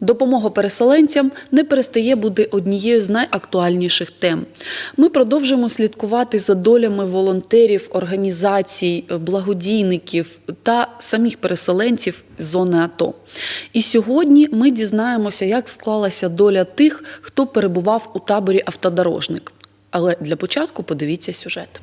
Допомога переселенцям не перестає бути однією з найактуальніших тем. Ми продовжуємо слідкувати за долями волонтерів, організацій, благодійників та самих переселенців з зони АТО. І сьогодні ми дізнаємося, як склалася доля тих, хто перебував у таборі автодорожник. Але для початку подивіться сюжет.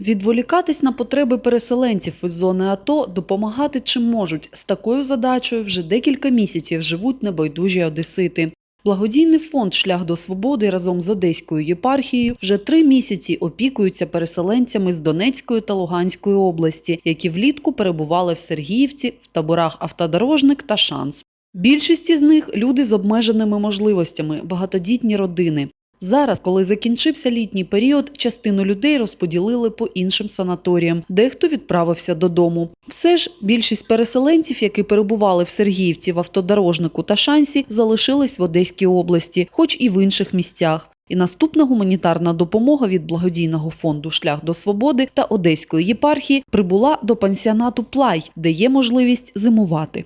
Відволікатись на потреби переселенців із зони АТО допомагати чим можуть. З такою задачею вже декілька місяців живуть небайдужі одесити. Благодійний фонд Шлях до свободи разом з Одеською єпархією вже три місяці опікуються переселенцями з Донецької та Луганської області, які влітку перебували в Сергіївці, в таборах автодорожник та шанс. Більшість із них люди з обмеженими можливостями, багатодітні родини. Зараз, коли закінчився літній період, частину людей розподілили по іншим санаторіям, дехто відправився додому. Все ж більшість переселенців, які перебували в Сергіївці, в автодорожнику та шансі, залишились в Одеській області, хоч і в інших місцях. І наступна гуманітарна допомога від благодійного фонду Шлях до свободи та Одеської єпархії прибула до пансіонату Плай, де є можливість зимувати.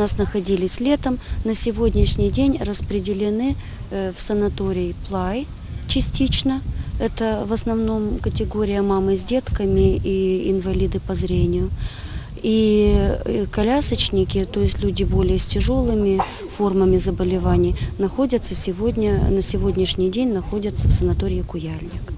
У нас находились летом, на сегодняшний день распределены э, в санаторий Плай частично. Это в основном категория мамы с детками и инвалиды по зрению. И э, колясочники, то есть люди более с тяжелыми формами заболеваний, находятся сегодня, на сегодняшний день находятся в санатории Куяльник.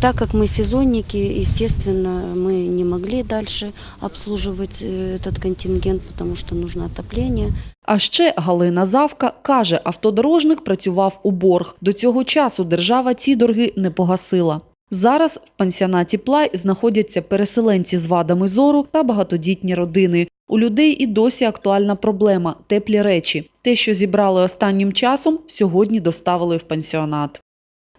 Так как мы сезонники, естественно, мы не могли дальше обслуживать э, этот контингент, потому что нужно отопление. А ще Галина Завка каже, автодорожник працював у борг. До цього часу держава ці борги не погасила. Зараз в пансіонаті Плай знаходяться переселенці з вадами зору та багатодітні родини. У людей і досі актуальна проблема теплі речі. Те, що зібрали останнім часом, сьогодні доставили в пансіонат.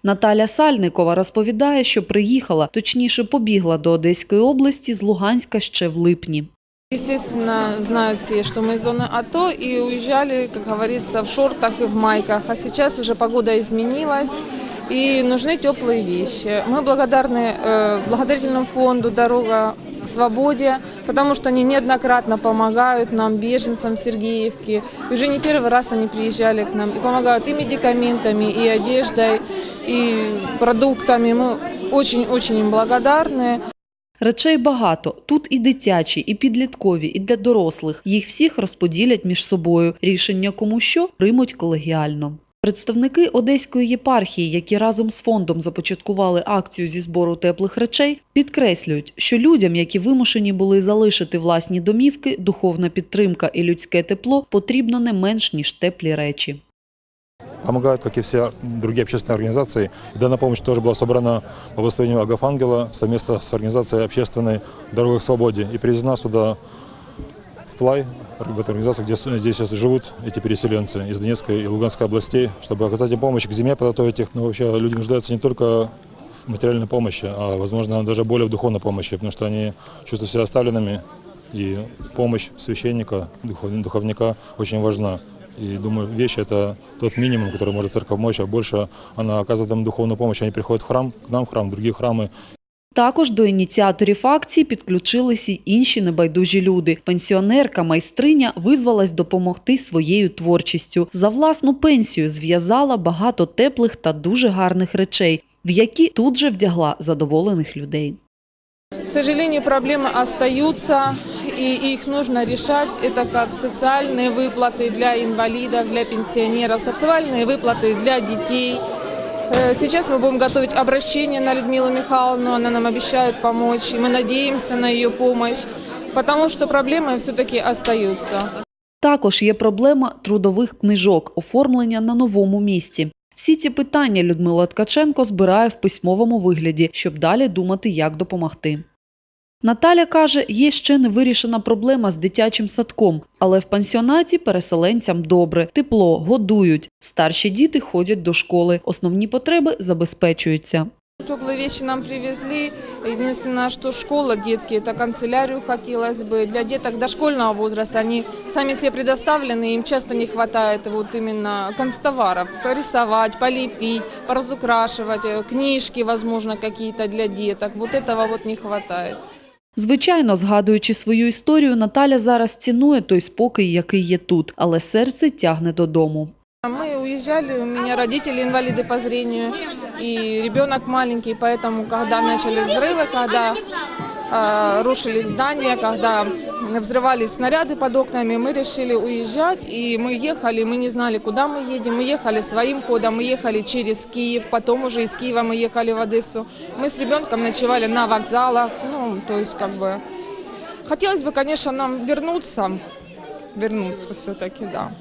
Наталя Сальникова розповідає, що приїхала, точніше побігла до Одеської області з Луганська ще в липні. Естественно, знают все, что мы из зоны АТО и уезжали, как говорится, в шортах и в майках. А сейчас уже погода изменилась и нужны теплые вещи. Мы благодарны э, благотворительному фонду «Дорога к свободе», потому что они неоднократно помогают нам, беженцам Сергеевки. И уже не первый раз они приезжали к нам и помогают и медикаментами, и одеждой, и продуктами. Мы очень-очень им благодарны. Речей багато. Тут і дитячі, і підліткові, і для дорослих. Їх всіх розподілять між собою. Рішення кому що приймуть колегіально. Представники Одеської єпархії, які разом з фондом започаткували акцію зі збору теплих речей, підкреслюють, що людям, які вимушені були залишити власні домівки, духовна підтримка і людське тепло потрібно не менш ніж теплі речі. помогают, как и все другие общественные организации. И данная помощь тоже была собрана по благословению Агафангела совместно с организацией общественной «Дорога к свободе» и привезена сюда Плай, организацию, где здесь сейчас живут эти переселенцы из Донецкой и Луганской областей, чтобы оказать им помощь к зиме, подготовить их. Но вообще люди нуждаются не только в материальной помощи, а, возможно, даже более в духовной помощи, потому что они чувствуют себя оставленными, и помощь священника, духов- духовника очень важна. И думаю, вещи – это тот минимум, который может церковь помочь, а больше она оказывает им духовную помощь. Они приходят в храм, к нам в храм, в другие храмы, Також до ініціаторів акції підключилися й інші небайдужі люди. Пенсіонерка майстриня визвалась допомогти своєю творчістю. За власну пенсію зв'язала багато теплих та дуже гарних речей, в які тут же вдягла задоволених людей. К сожалению, проблемы остаются, и их нужно решать. Это как социальные выплаты для инвалидов, для пенсионеров, социальные выплаты для детей. Э, Сейчас мы будем готовить обращение на Людмилу Михайловну, она нам обещает помочь, и мы надеемся на ее помощь, потому что проблемы все-таки остаются. Також є проблема трудових книжок, оформлення на новому місці. Всі ці питання Людмила Ткаченко збирає в письмовому вигляді, щоб далі думати, як допомогти. Наталя каже, є ще не вирішена проблема з дитячим садком, але в пансіонаті переселенцям добре, тепло, годують. Старші діти ходять до школи, основні потреби забезпечуються. Теплые вещи нам привезли. Единственное, что школа, детки, это канцелярию хотелось бы. Для деток дошкольного возраста они сами себе предоставлены, им часто не хватает вот именно констоваров. Порисовать, полепить, поразукрашивать, э, книжки, возможно, какие-то для деток. Вот этого вот не хватает. Звичайно, згадуючи свою історію, Наталя зараз цінує той спокій, який є тут, але серце тягне додому. Мы уезжали, у меня родители инвалиды по зрению, и ребенок маленький, поэтому, когда начали взрывы, когда э, рушились здания, когда взрывались снаряды под окнами, мы решили уезжать, и мы ехали, мы не знали, куда мы едем, мы ехали своим ходом, мы ехали через Киев, потом уже из Киева мы ехали в Одессу. Мы с ребенком ночевали на вокзалах, ну, то есть, как бы, хотелось бы, конечно, нам вернуться, вернуться все-таки, да.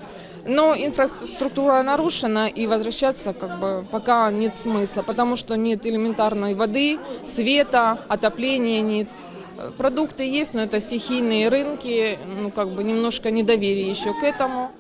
Но инфраструктура нарушена, и возвращаться как бы пока нет смысла, потому что нет элементарной воды, света, отопления нет. Э, Продукты есть, но это стихийные рынки, ну как бы немножко недоверие еще к этому.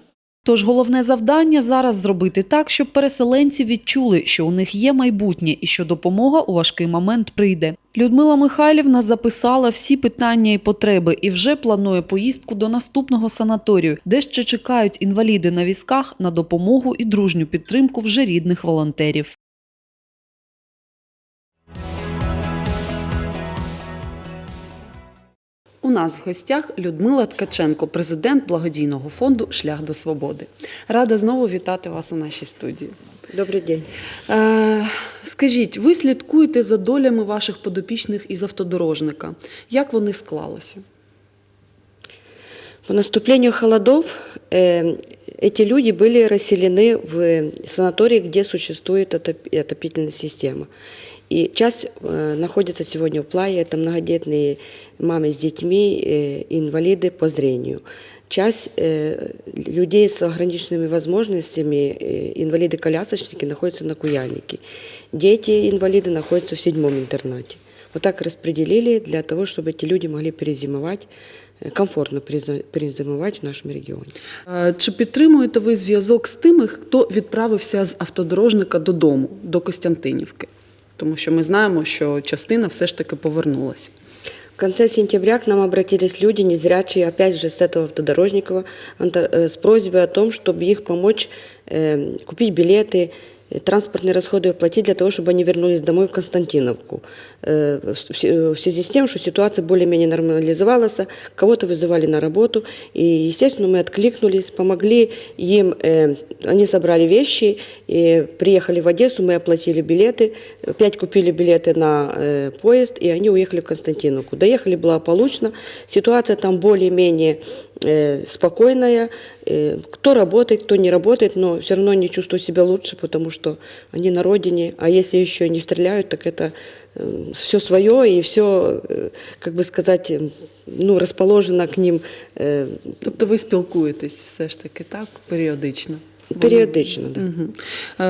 Тож головне завдання зараз зробити так, щоб переселенці відчули, що у них є майбутнє і що допомога у важкий момент прийде. Людмила Михайлівна записала всі питання і потреби і вже планує поїздку до наступного санаторію, де ще чекають інваліди на візках на допомогу і дружню підтримку вже рідних волонтерів. У нас в гостях Людмила Ткаченко, президент благодійного фонду Шлях до свободи. Рада знову вітати вас у нашій студії. Добрий день. Е, скажіть, ви слідкуєте за долями ваших подопічних із автодорожника. Як вони склалися? По наступлению холодов э, эти люди были расселены в санатории, где существует отоп- отопительная система. И часть э, находится сегодня в Плае, это многодетные мамы с детьми, э, инвалиды по зрению. Часть э, людей с ограниченными возможностями, э, инвалиды-колясочники, находятся на Куяльнике. Дети-инвалиды находятся в седьмом интернате. Вот так распределили для того, чтобы эти люди могли перезимовать, э, комфортно переза- перезимовать в нашем регионе. Е, Чи підтримуєте ви зв'язок з тими, хто відправився з автодорожника додому, до Костянтинівки? Тому що ми знаємо, що частина все ж таки повернулася. В конце сентября к нам обратились люди, незрячие, опять же с этого автодорожникова, анта- э, с просьбой о том, чтобы их помочь э, купить билеты, э, транспортные расходы оплатить для того, чтобы они вернулись домой в Константиновку. Э, в связи с тем, что ситуация более-менее нормализовалась, кого-то вызывали на работу, и, естественно, мы откликнулись, помогли им, э, они собрали вещи, и приехали в Одессу, мы оплатили билеты, опять купили билеты на э, поезд, и они уехали в Константиновку. Доехали благополучно, ситуация там более-менее э, спокойная, Э, кто работает, кто не работает, но все равно они чувствуют себя лучше, потому что они на родине, а если еще не стреляют, так это все свое и все, как бы сказать, э, ну, расположено к ним э, Тобто ви спілкуєтесь все ж таки так періодично? периодично. Да. Угу. Е,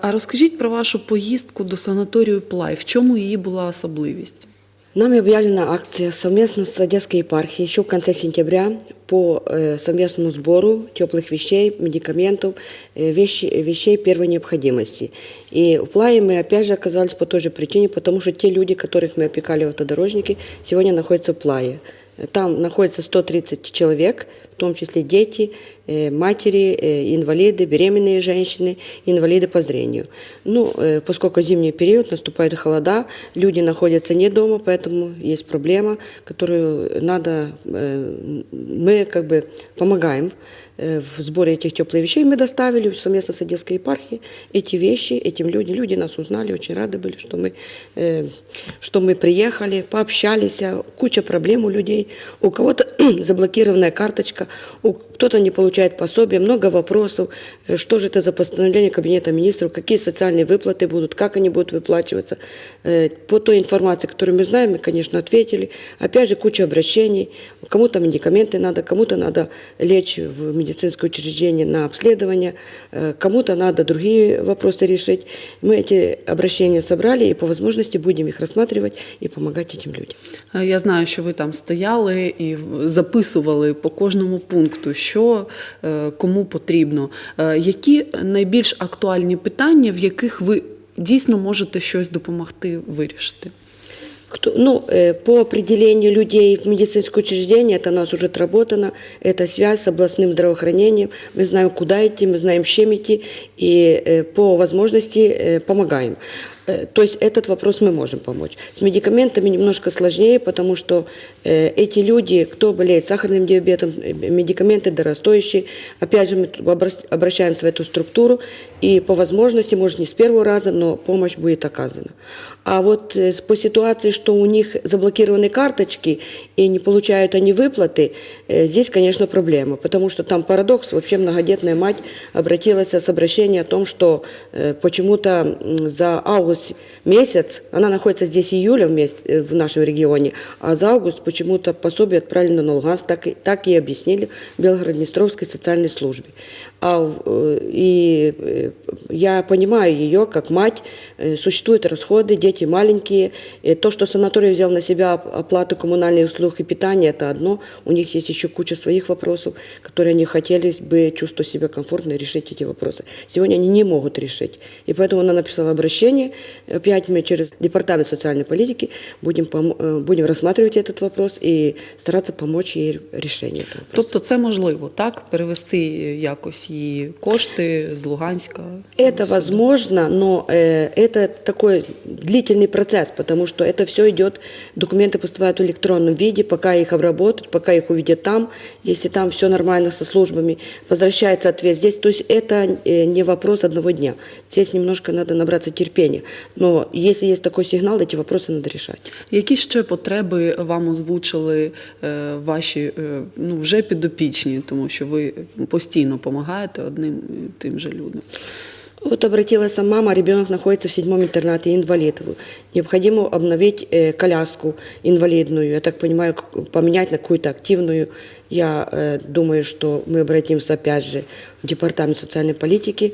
а розкажіть про вашу поїздку до санаторію Плай. В чому її була особливість? Нами объявлена акция совместно с Одесской епархией еще в конце сентября по э, совместному сбору теплых вещей, медикаментов, э, вещи, вещей первой необходимости. И в Плае мы опять же оказались по той же причине, потому что те люди, которых мы опекали в автодорожники, сегодня находятся в Плае. Там находится 130 человек, в том числе дети, э, матери, э, инвалиды, беременные женщины, инвалиды по зрению. Ну, э, поскольку зимний период, наступают холода, люди находятся не дома, поэтому есть проблема, которую надо, э, мы как бы помогаем э, в сборе этих теплых вещей. Мы доставили совместно с Одесской епархией эти вещи этим людям. Люди нас узнали, очень рады были, что мы, э, что мы приехали, пообщались. Куча проблем у людей. У кого-то заблокированная карточка, у кто-то не получает пособие, много вопросов. Э, Что же это за постановление Кабинета министров, какие социальные выплаты будут, как они будут выплачиваться. Э, По той информации, которую мы знаем, мы, конечно, ответили. Опять же, куча обращений. Кому-то медикаменты надо, кому-то надо лечь в медицинское учреждение на обследование, э, кому-то надо другие вопросы решить. Мы эти обращения собрали и по возможности будем их рассматривать и помогать этим людям. Я знаю, що ви там стояли і в- записували по кожному пункту, що кому потрібно. Е, Які найбільш актуальні питання, в яких ви дійсно можете щось допомогти вирішити? Кто, ну, э, по определению людей в медицинское учреждение, это у нас уже отработано, это связь с областным здравоохранением. Мы знаем, куда идти, мы знаем, с чем идти, и э, по возможности э, помогаем. Э, То есть этот вопрос мы можем помочь. С медикаментами немножко сложнее, потому что э, эти люди, кто болеет сахарным диабетом, э, медикаменты дорогостоящие, опять же мы обращаемся в эту структуру, и по возможности, может не с первого раза, но помощь будет оказана. А вот по ситуации, что у них заблокированы карточки и не получают они выплаты, здесь, конечно, проблема, потому что там парадокс. Вообще многодетная мать обратилась с обращением о том, что почему-то за август месяц, она находится здесь июля в, месяц, в нашем регионе, а за август почему-то пособие отправлено на Луганск, так, и- так и объяснили Белгород-Днестровской социальной службе. А, в- э, и э, я понимаю ее как мать, э, существуют расходы, дети маленькие. И то, что санаторий взял на себя оп- оплату коммунальных услуг и питания, это одно. У них есть еще куча своих вопросов, которые они хотели бы чувствовать себя комфортно и решить эти вопросы. Сегодня они не могут решить. И поэтому она написала обращение. Опять мы через Департамент социальной политики будем, пом- э, будем рассматривать этот вопрос и стараться помочь ей в решении этого вопроса. Тобто це можливо, так? Перевести якось її кошти з Луганська. Это возможно, но э, это такой длительный процесс, потому что это все идет, документы поступают в электронном виде, пока их обработают, пока их увидят там, если там все нормально со службами, возвращается ответ здесь. То есть это э, не вопрос одного дня. Здесь немножко надо набраться терпения. Но если есть такой сигнал, эти вопросы надо решать. Які ще потреби вам озвучили е, ваші е, ну, вже підопічні, тому що ви постійно допомагаєте одним і тим же людям? Вот обратилась мама, ребенок находится в седьмом интернате, инвалид. Необходимо обновить э, коляску инвалидную, я так понимаю, к- поменять на какую-то активную. Я э, думаю, что мы обратимся опять же в Департамент социальной политики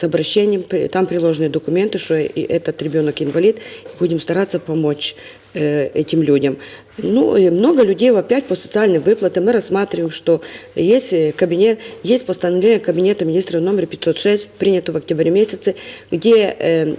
с обращением, там приложены документы, что этот ребенок инвалид, будем стараться помочь э, этим людям. Ну, и много людей опять по социальным выплатам. Мы рассматриваем, что есть э, кабинет, есть постановление Кабинета министров номер 506, принято в октябре месяце, где э,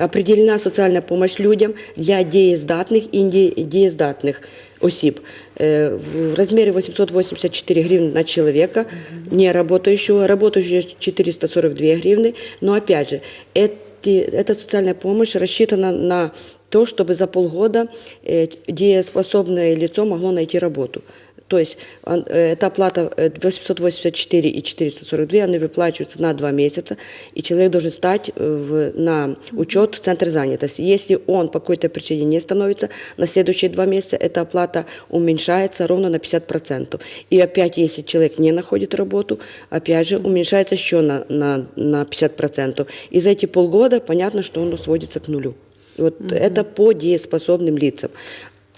определена социальная помощь людям для деездатных и недеездатных осіб э, в размере 884 гривны на человека, не работающего, работающего 442 гривны. Но опять же, эти, эта социальная помощь рассчитана на то, чтобы за полгода э, дееспособное лицо могло найти работу. То есть э, эта оплата э, 884 и 442, они выплачиваются на два месяца, и человек должен стать э, в, на учет в центр занятости. Если он по какой-то причине не становится, на следующие два месяца эта оплата уменьшается ровно на 50%. И опять, если человек не находит работу, опять же уменьшается еще на, на, на 50%. И за эти полгода понятно, что он сводится к нулю. Вот это по дееспособным лицам.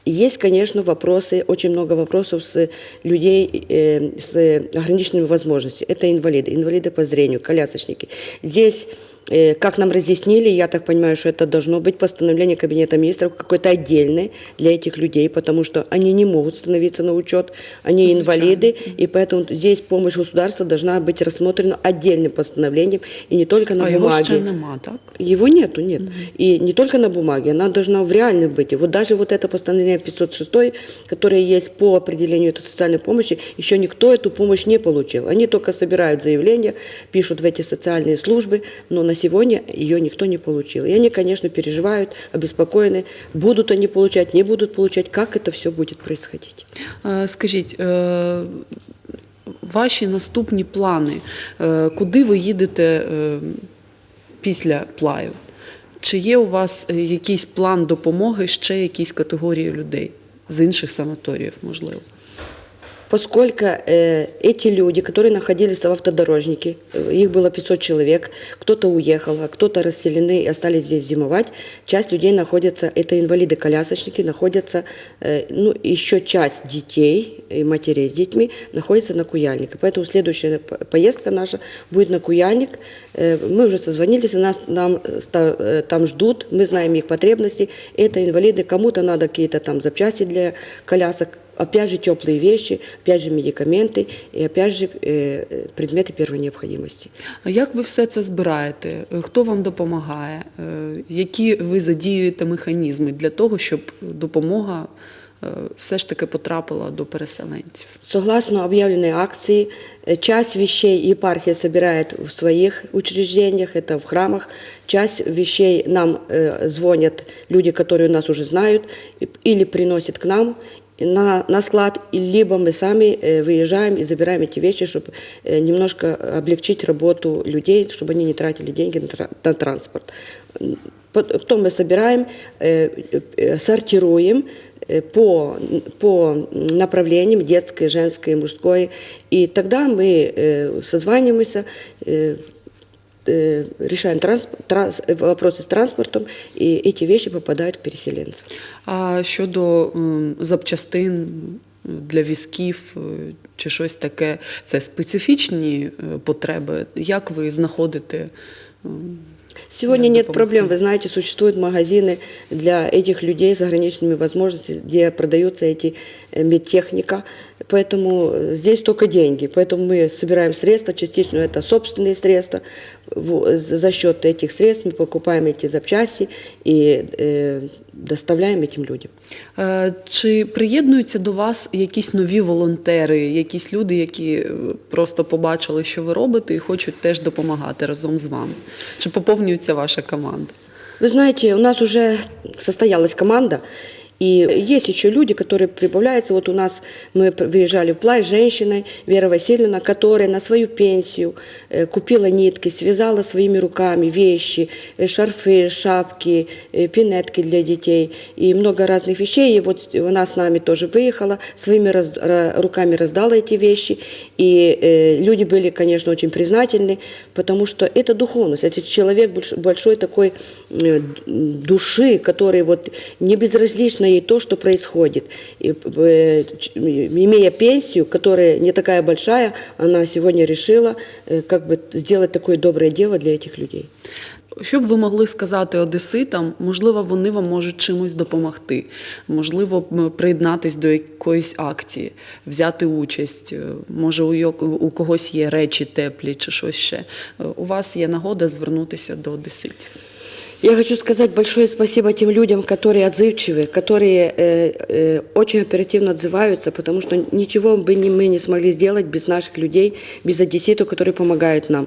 Есть, конечно, вопросы, очень много вопросов с людей э, с ограниченными возможностями. Это инвалиды, инвалиды по зрению, колясочники. Здесь, э, как нам разъяснили, я так понимаю, что это должно быть постановление Кабинета министров какое-то отдельное для этих людей, потому что они не могут становиться на учет, они инвалиды, и поэтому здесь помощь государства должна быть рассмотрена отдельным постановлением, и не только на а бумаге. ще нема, так? Его нету, нет. И не только на бумаге, она должна в реальном быть. И вот даже вот это постановление 506, которое есть по определению этой социальной помощи, еще никто эту помощь не получил. Они только собирают заявления, пишут в эти социальные службы, но на сегодня ее никто не получил. И они, конечно, переживают, обеспокоены, будут они получать, не будут получать, как это все будет происходить. Е, Скажіть, е, ваші наступні плани, е, куди ви їдете після плаю? Чи є у вас е, якийсь план допомоги ще якійсь категорії людей з інших санаторіїв, можливо? Поскольку э, эти люди, которые находились в автодорожнике, э, их было 500 человек, кто-то уехал, а кто-то расселены и остались здесь зимовать, часть людей находится, это инвалиды-колясочники, находятся, э, ну, еще часть детей и матерей с детьми находится на Куяльнике. Поэтому следующая п- поездка наша будет на Куяльник. Э, мы уже созвонились, и нас нам э, ста- э, там ждут, мы знаем их потребности. Это инвалиды, кому-то надо какие-то там запчасти для колясок, опять же теплые вещи, опять же медикаменты и опять же э, э, предметы первой необходимости. А Як ви все це збираєте? Е, Хто вам допомагає? Е, Які ви задіюєте механізми для того, щоб допомога е, все ж таки потрапила до переселенців? Согласно объявленной акции, э, часть вещей епархия собирает в своих учреждениях, это в храмах, часть вещей нам э, звонят люди, которые нас уже знают, и- или приносят к нам на, на склад, и либо мы сами э, выезжаем и забираем эти вещи, чтобы э, немножко облегчить работу людей, чтобы они не тратили деньги на, тра- на транспорт. М, пот- Потом мы собираем, э, э, сортируем, э, по, по направлениям детской, женской, мужской. И тогда мы э, созваниваемся, э, э, решаем транс- транс- вопросы с транспортом, и эти вещи попадают к переселенцам. А щодо м, запчастин для візків е, чи щось таке, це специфічні е, потреби. Як ви знаходите? м, Сегодня Надо нет помогти. проблем. Вы знаете, существуют магазины для этих людей с ограниченными возможностями, где продаются эти э, медтехника. Поэтому э, здесь только деньги. Поэтому мы собираем средства, частично это собственные средства. В- За счет этих средств мы покупаем эти запчасти и э, доставляем этим людям. Е, Чи приєднуються до вас якісь нові волонтери, якісь люди, які е, просто побачили, що ви робите, і хочуть теж допомагати разом з вами? Чи поповнюється ваша команда? Вы знаете, у нас уже состоялась команда, и есть еще люди, которые прибавляются. Вот у нас мы выезжали в Плай с женщиной, Вера Васильевна, которая на свою пенсию э, купила нитки, связала своими руками вещи, э, шарфы, шапки, э, пинетки для детей и много разных вещей. И вот она с нами тоже выехала, своими раз- ра- руками раздала эти вещи. И люди были, конечно, очень признательны, потому что это духовность, это человек больш- большой такой души, который вот не безразлично ей то, что происходит. И, э, ч- имея пенсию, которая не такая большая, она сегодня решила э, как бы сделать такое доброе дело для этих людей. Що б ви могли сказати одеситам? Можливо, вони вам можуть чимось допомогти, можливо, м, приєднатись до якоїсь акції, взяти участь. Е, Може, у, йок- у когось є речі теплі чи щось ще. Е, У вас є нагода звернутися до одеситів. Я хочу сказать большое спасибо тем людям, которые отзывчивы, которые э, э, очень оперативно отзываются, потому что ничего бы не, мы не смогли сделать без наших людей, без одесситов, которые помогают нам.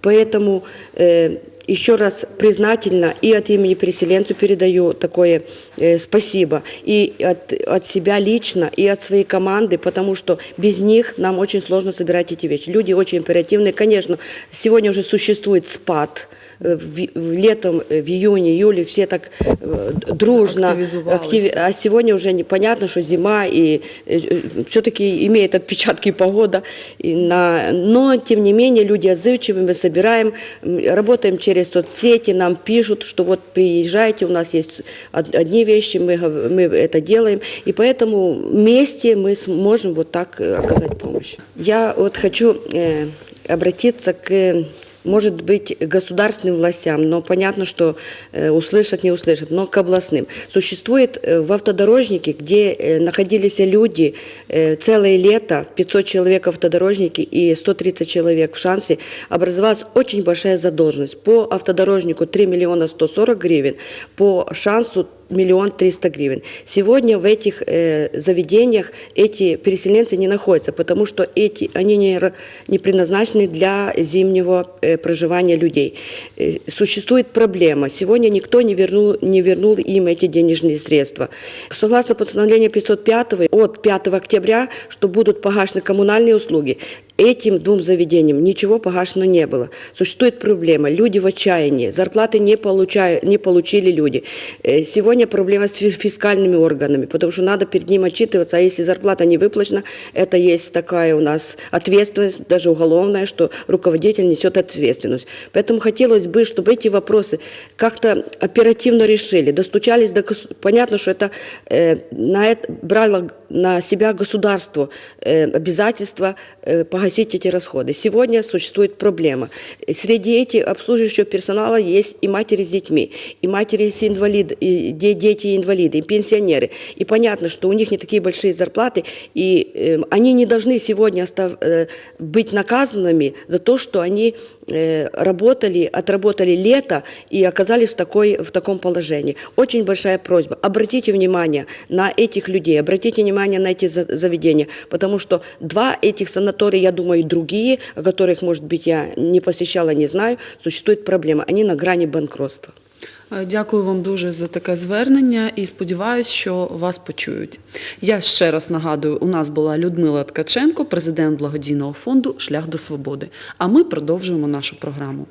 Поэтому э, еще раз признательно и от имени переселенцев передаю такое э, спасибо, и от, от себя лично, и от своей команды, потому что без них нам очень сложно собирать эти вещи. Люди очень оперативные. Конечно, сегодня уже существует спад, летом, э, в июне, июле все так э, дружно, активи- а сегодня уже непонятно, что зима, и все-таки имеет отпечатки погода. И на, но, тем не менее, люди отзывчивые, мы собираем, работаем через соцсети, нам пишут, что вот приезжайте, у нас есть од- одни вещи, мы, мы это делаем. И поэтому вместе мы сможем вот так э, оказать помощь. Я вот хочу э, обратиться к может быть, государственным властям, но понятно, что э, услышат, не услышат, но к областным. Существует э, в автодорожнике, где э, находились люди целое лето, 500 человек в автодорожнике и 130 человек в шансе, образовалась очень большая задолженность. По автодорожнику 3 миллиона 140 гривен, по шансу миллион триста гривен. Сегодня в этих э, заведениях эти переселенцы не находятся, потому что эти, они не, не предназначены для зимнего э, проживания людей. Э, существует проблема. Сегодня никто не вернул, не вернул им эти денежные средства. Согласно постановлению 505 от 5 октября, что будут погашены коммунальные услуги, Этим двум заведениям ничего погашено не было. Существует проблема. Люди в отчаянии. Зарплаты не, получают, не получили люди. Э, Сегодня проблема с фи- фискальными органами, потому что надо перед ним отчитываться. А если зарплата не выплачена, это есть такая у нас ответственность, даже уголовная, что руководитель несет ответственность. Поэтому хотелось бы, чтобы эти вопросы как-то оперативно решили, достучались до... Понятно, что это э, на это брало на себя государство э, обязательство э, погасить эти расходы. Сегодня существует проблема. Среди этих обслуживающего персонала есть и матери с детьми, и матери с инвалид, и де- дети инвалиды, и пенсионеры. И понятно, что у них не такие большие зарплаты, и э, они не должны сегодня э, быть наказанными за то, что они работали, отработали лето и оказались в, такой, в таком положении. Очень большая просьба. Обратите внимание на этих людей, обратите внимание на эти за- заведения, потому что два этих санатория, я думаю, и другие, о которых, может быть, я не посещала, не знаю, существует проблема. Они на грани банкротства. Е, Дякую вам дуже за таке звернення і сподіваюся, що вас почують. Я ще раз нагадую, у нас була Людмила Ткаченко, президент благодійного фонду Шлях до свободи. А ми продовжуємо нашу програму.